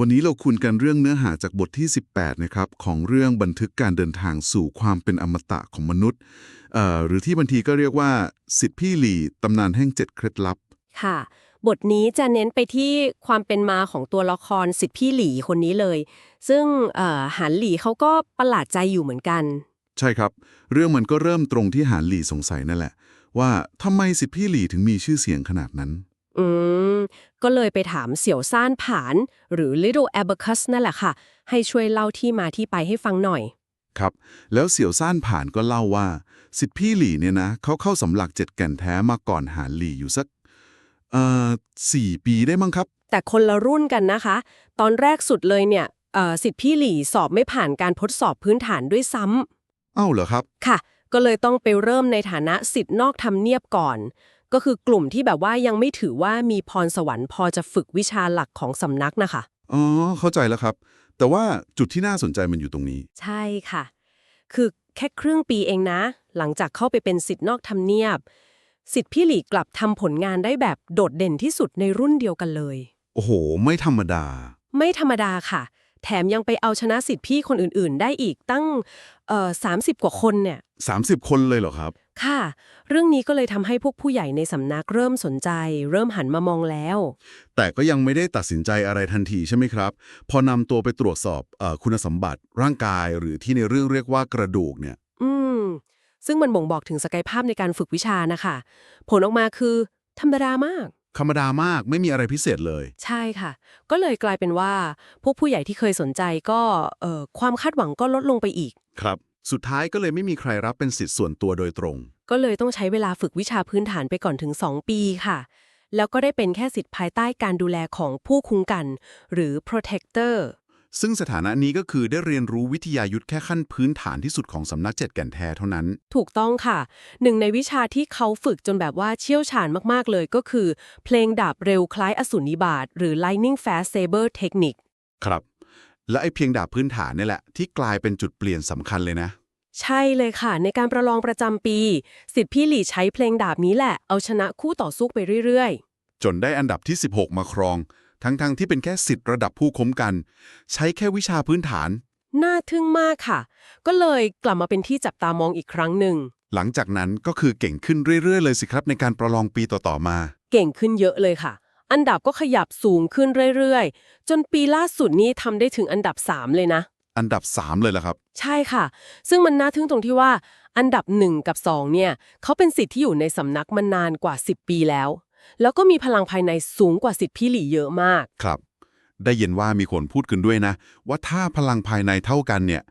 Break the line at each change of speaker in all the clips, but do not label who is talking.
วันนี้เราคุยกันเรื่องเนื้อหาจากบทที่ 18 นะครับ ของเรื่องบันทึกการเดินทางสู่ความเป็นอมตะของมนุษย์เอ่อหรือที่บางทีก็เรียกว่าสิทธิพี่หลีตำนานแห่งเจ็ดเคล็ดลับ
ค่ะ บทนี้จะเน้นไปที่ความเป็นมาของตัวละครสิทธิพี่หลีคนนี้เลย ซึ่งเอ่อหันหลีเขาก็ประหลาดใจอยู่เหมือนกัน
ใช่ครับ เรื่องมันก็เริ่มตรงที่หานหลีสงสัยนั่นแหละ ว่าทำไมสิทธิพี่หลีถึงมีชื่อเสียงขนาดนั้น
อืม ก็เลยไปถามเสี่ยวซ่านผาน หรือ Little Abacus นั่นแหละค่ะ ให้ช่วยเล่าที่มาที่ไปให้ฟังหน่อย
ครับ แล้วเสี่ยวซ่านผ่านก็เล่าว่า สิทธิพี่หลีเนี่ยนะเขาเข้าสำหลักเจ็ดแก่นแท้มาก่อนหานหลีอยู่สัก เอ่อสี่ปีได้มั้งครับ
แต่คนละรุ่นกันนะคะ ตอนแรกสุดเลยเนี่ยเอ่อสิทธิพี่หลีสอบไม่ผ่านการทดสอบพื้นฐานด้วยซ้ำ
เอ้าเหรอครับ
ค่ะ ก็เลยต้องไปเริ่มในฐานะสิทธิ์นอกทำเนียบก่อน ก็คือกลุ่มที่แบบว่ายังไม่ถือว่ามีพรสวรรค์พอจะฝึกวิชาหลักของสำนักนะคะ
อ๋อ เข้าใจแล้วครับ แต่ว่าจุดที่น่าสนใจมันอยู่ตรงนี้
ใช่ค่ะ คือแค่ครึ่งปีเองนะ หลังจากเข้าไปเป็นสิทธิ์นอกทำเนียบ สิทธิ์พี่หลีกลับทำผลงานได้แบบโดดเด่นที่สุดในรุ่นเดียวกันเลย
โอ้โห ไม่ธรรมดา
ไม่ธรรมดาค่ะ แถมยังไปเอาชนะสิทธิ์พี่คนอื่นๆ ได้อีกตั้งเอ่อสามสิบกว่าคนเนี่ย
30 คนเลยเหรอครับ
ค่ะ เรื่องนี้ก็เลยทำให้พวกผู้ใหญ่ในสำนักเริ่มสนใจ เริ่มหันมามองแล้ว
แต่ก็ยังไม่ได้ตัดสินใจอะไรทันทีใช่ไหมครับ พอนำตัวไปตรวจสอบเออคุณสมบัติร่างกายหรือที่ในเรื่องเรียกว่ากระดูกเนี่ย
อืม ซึ่งมันบ่งบอกถึงศักยภาพในการฝึกวิชานะคะ ผลออกมาคือธรรมดามาก
ธรรมดามากไม่มีอะไรพิเศษเลย
ใช่ค่ะ ก็เลยกลายเป็นว่า พวกผู้ใหญ่ที่เคยสนใจก็เอ่อความคาดหวังก็ลดลงไปอีก
ครับ สุดท้ายก็เลยไม่มีใครรับเป็นสิทธิ์ส่วนตัวโดยตรง
ก็เลยต้องใช้เวลาฝึกวิชาพื้นฐานไปก่อนถึง 2 ปีค่ะ แล้วก็ได้เป็นแค่สิทธิ์ภายใต้การดูแลของผู้คุ้มกัน หรือ protector
ซึ่งสถานะนี้ก็คือได้เรียนรู้วิทยายุทธแค่ขั้นพื้นฐานที่สุดของสำนักเจ็ดแก่นแท้เท่านั้น
ถูกต้องค่ะ หนึ่งในวิชาที่เขาฝึกจนแบบว่าเชี่ยวชาญมากๆเลยก็คือ เพลงดาบเร็วคล้ายอสูรนิบาตหรือ lightning fast saber technique
ครับ และไอ้เพียงดาบพื้นฐานนี่แหละ ที่กลายเป็นจุดเปลี่ยนสำคัญเลยนะ
ใช่เลยค่ะ ในการประลองประจำปี สิทธิพี่หลี่ใช้เพลงดาบนี้แหละ เอาชนะคู่ต่อสู้ไปเรื่อย
จนได้อันดับที่ 16 มาครอง ทั้งๆที่เป็นแค่สิทธิ์ระดับผู้ค้มกัน ใช้แค่วิชาพื้นฐาน
ๆ น่าทึ่งมากค่ะ ก็เลยกลับมาเป็นที่จับตามองอีกครั้งหนึ่ง
หลังจากนั้นก็คือเก่งขึ้นเรื่อยๆ เลยสิครับในการประลองปีต่อๆมา
เก่งขึ้นเยอะเลยค่ะ อันดับก็ขยับสูงขึ้นเรื่อยๆ จนปีล่าสุดนี้ทำได้ถึงอันดับ 3 เลยนะ
อันดับ 3 เลยล่ะครับ
ใช่ค่ะ ซึ่งมันน่าทึ่งตรงที่ว่า อันดับ 1 กับ 2 เนี่ยเขาเป็นสิทธิ์ที่อยู่ในสำนักมานานกว่า 10 ปีแล้ว แล้วก็มีพลังภายในสูงกว่าสิทธิ์พี่หลี่เยอะมาก
ครับ ได้ยินว่ามีคนพูดกันด้วยนะ ว่าถ้าพลังภายในเท่ากันเนี่ย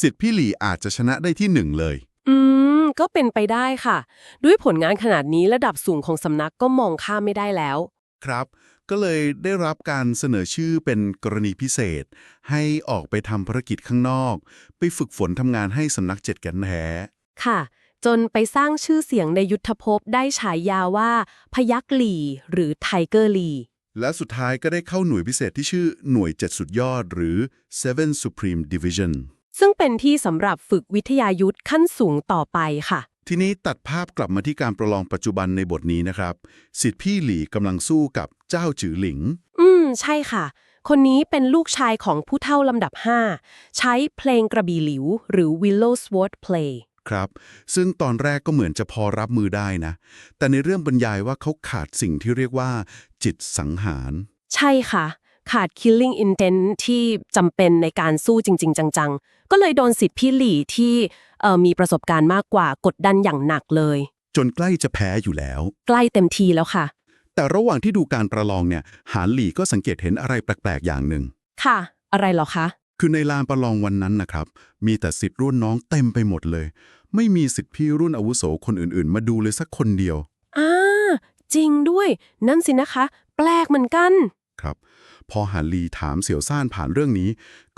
สิทธิ์พี่หลีอาจจะชนะได้ที่หนึ่งเลย
อืม ก็เป็นไปได้ค่ะ ด้วยผลงานขนาดนี้ระดับสูงของสำนักก็มองข้ามไม่ได้แล้ว
ครับ ก็เลยได้รับการเสนอชื่อเป็นกรณีพิเศษ ให้ออกไปทำภารกิจข้างนอก ไปฝึกฝนทำงานให้สำนักเจ็ดแกันแท้
ค่ะ จนไปสร้างชื่อเสียงในยุทธภพได้ฉายาว่า พยักหลีหรือไทเกอร์ลี
และสุดท้ายก็ได้เข้าหน่วยพิเศษที่ชื่อหน่วย 7 สุดยอด หรือ Seven Supreme Division
ซึ่งเป็นที่สำหรับฝึกวิทยายุทธขั้นสูงต่อไปค่ะ
ทีนี้ตัดภาพกลับมาที่การประลองปัจจุบันในบทนี้นะครับ สิทธิพี่หลีกำลังสู้กับเจ้าจือหลิง
อืม ใช่ค่ะ คนนี้เป็นลูกชายของผู้เฒ่าลำดับ 5 ใช้เพลงกระบี่หลิว หรือ Willow Sword Play
ครับ ซึ่งตอนแรกก็เหมือนจะพอรับมือได้นะ แต่ในเรื่องบรรยายว่าเขาขาดสิ่งที่เรียกว่า จิตสังหาร
ใช่ค่ะ ขาด killing intent ที่จำเป็นในการสู้จริง ๆ จัง ๆ ก็เลยโดนสิทธิ์พี่หลี่ที่เอ่อ มีประสบการณ์มากกว่ากดดันอย่างหนักเลย
จนใกล้จะแพ้อยู่แล้ว
ใกล้เต็มทีแล้วค่ะ
แต่ระหว่างที่ดูการประลองเนี่ย หานหลีก็สังเกตเห็นอะไรแปลกๆอย่างหนึ่ง
ค่ะ อะไรเหรอคะ
คือในลานประลองวันนั้นนะครับ มีแต่สิทธิ์รุ่นน้องเต็มไปหมดเลย ไม่มีสิทธิ์พี่รุ่นอาวุโสคนอื่นๆ มาดูเลยสักคนเดียว
อ่า จริงด้วย นั่นสินะคะ แปลกเหมือนกัน
ครับ พอหานลีถามเสี่ยวซ่านผ่านเรื่องนี้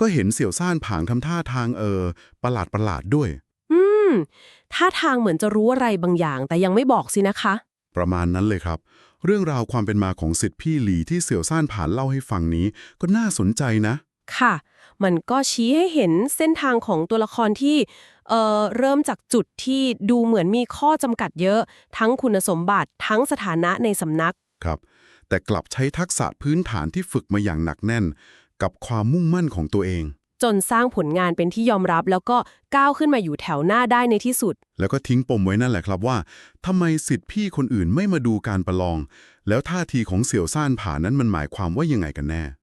ก็เห็นเสี่ยวซ่านผ่างทำท่าทางเออประหลาดประหลาดๆด้วย
อื มท่าทางเหมือนจะรู้อะไรบางอย่าง แต่ยังไม่บอกสินะคะ
ประมาณนั้นเลยครับ เรื่องราวความเป็นมาของสิทธิ์พี่หลีที่เสี่ยวซ่านผ่านเล่าให้ฟังนี้ ก็น่าสนใจนะ
ค่ะ มันก็ชี้ให้เห็นเส้นทางของตัวละครที่เอ่อเริ่มจากจุดที่ดูเหมือนมีข้อจำกัดเยอะ ทั้งคุณสมบัติทั้งสถานะในสำนัก
ครับ แต่กลับใช้ทักษะพื้นฐานที่ฝึกมาอย่างหนักแน่น กับความมุ่งมั่นของตัวเอง
จนสร้างผลงานเป็นที่ยอมรับ แล้วก็ก้าวขึ้นมาอยู่แถวหน้าได้ในที่สุด
แล้วก็ทิ้งปมไว้นั่นแหละครับว่าทำไมสิทธิพี่คนอื่นไม่มาดูการประลอง แล้วท่าทีของเสี่ยวซ่านผานั้นมันหมายความว่ายังไงกันแน่